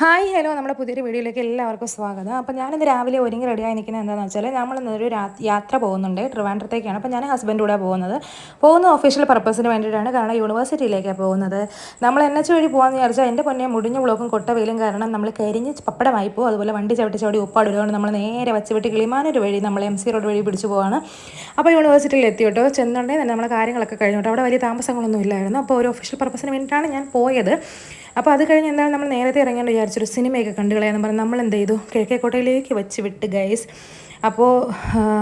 Hi hello. നമ്മുടെ പുതിയൊരു വീഡിയോയിലേക്ക് എല്ലാവർക്കും സ്വാഗതം. അപ്പോൾ ഞാനിന്ന് രാവിലെ ഒരുങ്ങി റെഡിയായി നിൽക്കുന്നത് എന്താണെന്ന് വെച്ചാൽ നമ്മൾ നമ്മളിന്നൊരു യാത്ര പോകുന്നുണ്ട്. ട്രിവാൻഡ്രത്തേക്കാണ്. അപ്പോൾ ഞാൻ ഹസ്ബൻഡ് കൂടെ പോകുന്നത്. പോകുന്ന ഒഫീഷ്യൽ പർപ്പസിന് വേണ്ടിയിട്ടാണ് കാരണം യൂണിവേഴ്സിറ്റിയിലേക്കാണ് പോകുന്നത്. നമ്മൾ എൻ എച്ച് വഴി പോകാമെന്ന് വിചാരിച്ചാൽ എന്റെ പൊന്നെ മുടിഞ്ഞ ബ്ലോക്കും കൊട്ടവയിലും കാരണം നമ്മൾ കരിഞ്ഞ് പപ്പടമായി പോകും അതുപോലെ വണ്ടി ചവിട്ടി ചവിടി ഉപ്പാടുകൊണ്ട് നമ്മൾ നേരെ വച്ച് വിട്ട് കിളിമാനൊരു വഴി നമ്മൾ എം സി റോഡ് വഴി പിടിച്ചു പോവാണ്. അപ്പോൾ യൂണിവേഴ്സിറ്റിയിൽ എത്തി കേട്ടോ. ചെന്നുണ്ടെങ്കിൽ തന്നെ നമ്മളെ കാര്യങ്ങളൊക്കെ കഴിഞ്ഞു അവിടെ വലിയ താമസങ്ങളൊന്നും ഇല്ലായിരുന്നു. അപ്പോൾ ഒരു ഒഫീഷ്യൽ പർപ്പസിന് വേണ്ടിയിട്ടാണ് ഞാൻ പോയത്. അപ്പോൾ അത് കഴിഞ്ഞ് എന്താണ് നമ്മൾ നേരത്തെ ഇറങ്ങേണ്ട വിചാരിച്ചൊരു സിനിമയൊക്കെ കണ്ടു കളയാന്ന് നമ്മൾ എന്ത് ചെയ്തു കിഴക്കേക്കോട്ടയിലേക്ക് വെച്ച് വിട്ട് ഗൈസ് അപ്പോൾ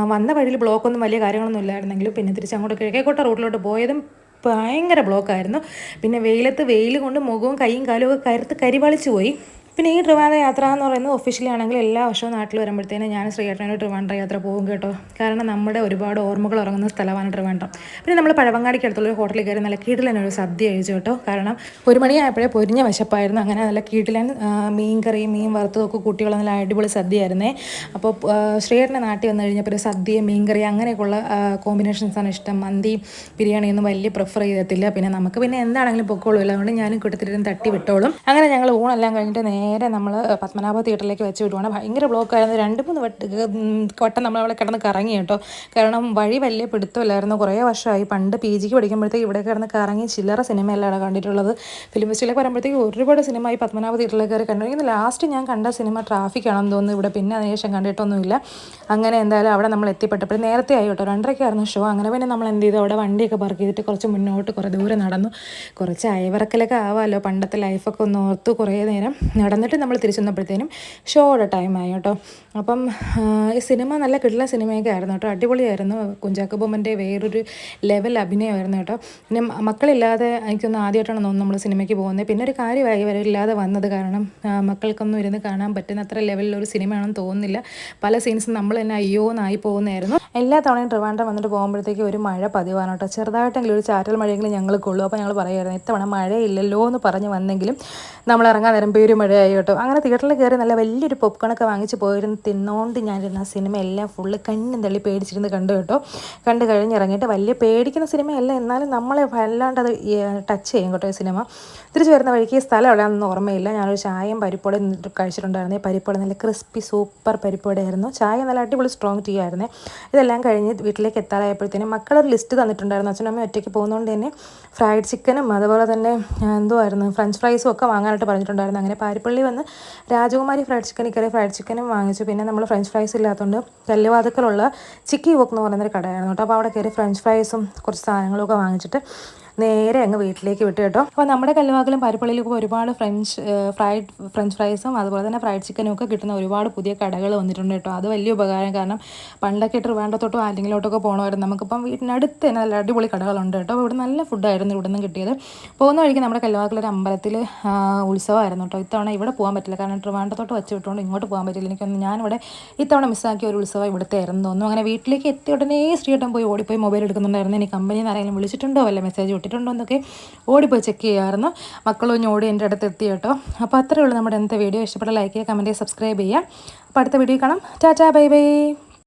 വന്ന വഴിയിൽ ബ്ലോക്കൊന്നും വലിയ കാര്യങ്ങളൊന്നും ഇല്ലായിരുന്നെങ്കിലും പിന്നെ തിരിച്ച് അങ്ങോട്ട് കിഴക്കേക്കോട്ട റൂട്ടിലോട്ട് പോയതും ഭയങ്കര ബ്ലോക്കായിരുന്നു പിന്നെ വെയിലത്ത് വെയിൽ കൊണ്ട് മുഖവും കൈയും കാലും ഒക്കെ കരുത്ത് കരിവളിച്ചു പോയി. പിന്നെ ഈ ട്രിവാൻഡ്ര യാത്ര എന്ന് പറയുന്നത് ഒഫീഷ്യലി ആണെങ്കിൽ എല്ലാ വർഷവും നാട്ടിൽ വരുമ്പോഴത്തേനും ഞാൻ ശ്രീകേട്ടനോട് ട്രിവാൻഡ്ര യാത്ര പോകും കേട്ടോ. കാരണം നമ്മുടെ ഒരുപാട് ഓർമ്മകൾ ഉറങ്ങുന്ന സ്ഥലമാണ് ട്രിവാൻഡ്രം പിന്നെ നമ്മൾ പഴവങ്ങാടിക്ക് അടുത്തുള്ള ഒരു ഹോട്ടലിൽ കയറി നല്ല കീട്ടിലൻ ഒരു സദ്യ കഴിച്ചു കേട്ടോ. കാരണം ഒരു മണിയായപ്പോഴേ പൊരിഞ്ഞ വശപ്പായിരുന്നു. അങ്ങനെ നല്ല കീട്ടിലൻ മീൻ കറി മീൻ വറുത്തതൊക്കെ കുട്ടികൾ നല്ല അടിപൊളി സദ്യയായിരുന്നേ. അപ്പോൾ ശ്രീകേട്ടന്റെ നാട്ടിൽ വന്നു കഴിഞ്ഞപ്പോൾ ഒരു സദ്യ മീൻ കറി അങ്ങനെയൊക്കെയുള്ള കോമ്പിനേഷൻസാണ് ഇഷ്ടം. മന്തി ബിരിയാണിയൊന്നും വലിയ പ്രിഫർ ചെയ്തിട്ടില്ല. പിന്നെ നമുക്ക് പിന്നെ എന്താണെങ്കിലും പൊക്കോളൂ. അതുകൊണ്ട് ഞാനും കിട്ടത്തിരുന്ന് തട്ടി വിട്ടോളും. അങ്ങനെ ഞങ്ങൾ ഊണെല്ലാം കഴിഞ്ഞിട്ട് നേരെ നമ്മൾ പത്മനാഭ തിയേറ്ററിലേക്ക് വെച്ച് വിടുവാണ്. ഭയങ്കര ബ്ലോക്കായിരുന്നു. രണ്ട് മൂന്ന് വട്ടം നമ്മൾ അവിടെ കിടന്ന് കറങ്ങി കേട്ടോ. കാരണം വഴി വലിയ പിടുത്തമില്ലായിരുന്നു. കുറേ വർഷമായി. പണ്ട് പി ജിക്ക് പഠിക്കുമ്പോഴത്തേക്ക് ഇവിടെ കിടന്ന് കറങ്ങി ചില്ലറ സിനിമയല്ലാണ് കണ്ടിട്ടുള്ളത്. ഫിലിം ഫെസ്റ്റിലേക്ക് വരുമ്പോഴത്തേക്ക് ഒരുപാട് സിനിമ ഈ പത്മനാഭ തിയേറ്ററിലേക്ക് കയറി ഇന്ന് ലാസ്റ്റ് ഞാൻ കണ്ട സിനിമ ട്രാഫിക് ആണെന്ന് തോന്നുന്നു. ഇവിടെ പിന്നെ അതിനുശേഷം കണ്ടിട്ടൊന്നുമില്ല. അങ്ങനെ എന്തായാലും അവിടെ നമ്മൾ എത്തിപ്പെട്ടപ്പോൾ നേരത്തെ ആയി കേട്ടോ. രണ്ടരയ്ക്കായിരുന്നു ഷോ അങ്ങനെ പിന്നെ നമ്മൾ എന്ത് ചെയ്തു? അവിടെ വണ്ടിയൊക്കെ പാർക്ക് ചെയ്തിട്ട് കുറച്ച് മുന്നോട്ട് കുറേ ദൂരം നടന്നു. കുറച്ച് അയവിറക്കലൊക്കെ ആവാമല്ലോ പണ്ടത്തെ ലൈഫൊക്കെ ഒന്ന് ഓർത്ത് കുറേ നേരം നടന്നിട്ട് നമ്മൾ തിരിച്ചു വന്നപ്പോഴത്തേനും ഷോയുടെ ടൈമായി കേട്ടോ. അപ്പം ഈ സിനിമ നല്ല കിട്ടുന്ന സിനിമയൊക്കെ ആയിരുന്നു കേട്ടോ. അടിപൊളിയായിരുന്നു. കുഞ്ചാക്ക ബൊമ്മന്റെ വേറൊരു ലെവൽ അഭിനയമായിരുന്നു കേട്ടോ. പിന്നെ മക്കളില്ലാതെ എനിക്കൊന്ന് ആദ്യമായിട്ടാണ് തോന്നുന്നു നമ്മൾ സിനിമയ്ക്ക് പോകുന്നത്. പിന്നെ ഒരു കാര്യമായി ഇവരില്ലാതെ വന്നത് കാരണം മക്കൾക്കൊന്നും ഇരുന്ന് കാണാൻ പറ്റുന്ന അത്ര ലെവലിലൊരു സിനിമയാണെന്ന് തോന്നുന്നില്ല. പല സീൻസും നമ്മൾ തന്നെ അയ്യോ എന്നായി പോകുന്നതായിരുന്നു. എല്ലാ തവണയും ട്രിവാൻഡ്രം വന്നിട്ട് പോകുമ്പോഴത്തേക്ക് ഒരു മഴ പതിവാണ് കേട്ടോ. ചെറുതായിട്ടെങ്കിലും ഒരു ചാറ്റൽ മഴയെങ്കിലും ഞങ്ങൾ കൊള്ളു. അപ്പോൾ ഞങ്ങൾ പറയുമായിരുന്നു ഇത്തവണ മഴയില്ലല്ലോ എന്ന് പറഞ്ഞ് വന്നെങ്കിലും നമ്മൾ ഇറങ്ങാൻ നേരം പേര് മഴയായി കേട്ടോ. അങ്ങനെ തിയേറ്ററിൽ കയറി നല്ല വലിയൊരു പോപ്കോണൊക്കെ വാങ്ങിച്ച് പോയിരുന്നു തിന്നോണ്ട് ഞാനിരുന്ന സിനിമ എല്ലാം ഫുള്ള് കണ്ണും തള്ളി പേടിച്ചിരുന്ന് കണ്ടു കേട്ടോ. കണ്ടു കഴിഞ്ഞിറങ്ങിയിട്ട് വലിയ പേടിക്കുന്ന സിനിമയല്ല എന്നാലും നമ്മളെ വല്ലാണ്ട് അത് ടച്ച് ചെയ്യും കേട്ടോ ഈ സിനിമ തിരിച്ചു വരുന്ന വഴിക്ക് സ്ഥലം എവിടെയാണെന്ന് ഓർമ്മയില്ല. ഞാനൊരു ചായയും പരിപ്പോടെ കഴിച്ചിട്ടുണ്ടായിരുന്നു. പരിപ്പോടെ നല്ല ക്രിസ്പി സൂപ്പർ പരിപ്പോടെ ആയിരുന്നു ചായ നല്ല അടിപൊളി സ്ട്രോങ് ടീ ആയിരുന്നു. ഇതെല്ലാം കഴിഞ്ഞ് വീട്ടിലേക്ക് എത്താറായപ്പോഴത്തേനും മക്കളൊരു ലിസ്റ്റ് തന്നിട്ടുണ്ടായിരുന്നു. അച്ഛനും അമ്മയും ഒറ്റയ്ക്ക് പോകുന്നതുകൊണ്ട് തന്നെ ഫ്രൈഡ് ചിക്കനും അതുപോലെ തന്നെ എന്തോ ആയിരുന്നു ഫ്രഞ്ച് ഫ്രൈസും ഒക്കെ വാങ്ങാനായിട്ട് പറഞ്ഞിട്ടുണ്ടായിരുന്നു. അങ്ങനെ പാരിപ്പള്ളി വന്ന് രാജകുമാരി ഫ്രൈഡ് ചിക്കൻ കയറി ഫ്രൈഡ് ചിക്കനും വാങ്ങിച്ചു. പിന്നെ നമ്മൾ ഫ്രഞ്ച് ഫ്രൈസ് ഇല്ലാത്തതുകൊണ്ട് കല്ലുവാതുക്കളുള്ള ചിക്കി വോക്ക് എന്ന് പറയുന്നൊരു കടയായിരുന്നു കേട്ടോ. അപ്പോൾ അവിടെ കയറി ഫ്രഞ്ച് ഫ്രൈസും കുറച്ച് സാധനങ്ങളൊക്കെ വാങ്ങിച്ചിട്ട് നേരെ അങ്ങ് വീട്ടിലേക്ക് വിട്ടു കേട്ടോ. അപ്പോൾ നമ്മുടെ കല്ലുവാക്കലും പരിപ്പള്ളിയിലും ഒരുപാട് ഫ്രഞ്ച് ഫ്രൈഡ് ഫ്രഞ്ച് ഫ്രൈസും അതുപോലെ തന്നെ ഫ്രൈഡ് ചിക്കനും ഒക്കെ കിട്ടുന്ന ഒരുപാട് പുതിയ കടകൾ വന്നിട്ടുണ്ട് കേട്ടോ. അത് വലിയ ഉപകാരം കാരണം പണ്ടൊക്കെ ട്രിവാൻഡത്തോട്ടോ ആരെങ്കിലോട്ടൊക്കെ പോകണമായിരുന്നു നമുക്കിപ്പം വീട്ടിനടുത്ത് തന്നെ നല്ല അടിപൊളി കടകളുണ്ട് കേട്ടോ. അപ്പോൾ ഇവിടെ നല്ല ഫുഡായിരുന്നു ഇവിടെ നിന്ന് കിട്ടിയത്. പോകുന്ന വഴിക്ക് നമ്മുടെ കല്ലുവാക്കലൊരു അമ്പലത്തിൽ ഉത്സവമായിരുന്നു കേട്ടോ. ഇത്തവണ ഇവിടെ പോകാൻ പറ്റില്ല. കാരണം ട്രിവാൻഡത്തോട്ട് വെച്ച് വിട്ടുകൊണ്ട് ഇങ്ങോട്ട് പോകാൻ പറ്റില്ല. എനിക്കൊന്ന് ഞാനിവിടെ ഇത്തവണ മിസ്സാക്കിയ ഒരു ഉത്സവം ഇവിടുത്തെ ആയിരുന്നു തോന്നുന്നു അങ്ങനെ വീട്ടിലേക്ക് എത്തിയ ഉടനെ ശ്രീട്ടം പോയി ഓടിപ്പോയി മൊബൈൽ എടുക്കുന്നുണ്ടായിരുന്നു. എനിക്ക് കമ്പനിയിൽ നിന്ന് ആരെങ്കിലും വിളിച്ചിട്ടുണ്ടോ? വല്ല മെസ്സേജ് വിട്ടിട്ടുണ്ടോ എന്നൊക്കെ ഓടിപ്പോയി ചെക്ക് ചെയ്യാമായിരുന്നു ഓടി എന്റെ അടുത്ത് എത്തി കേട്ടോ. അപ്പോൾ അത്രയേ ഉള്ളൂ നമ്മുടെ ഇന്നത്തെ വീഡിയോ ഇഷ്ടപ്പെട്ട ലൈക്ക് ചെയ്യുക കമന്റ് ചെയ്യുക സബ്സ്ക്രൈബ് ചെയ്യുക. അപ്പോൾ അടുത്ത വീഡിയോ കാണാം. Tata bye bye.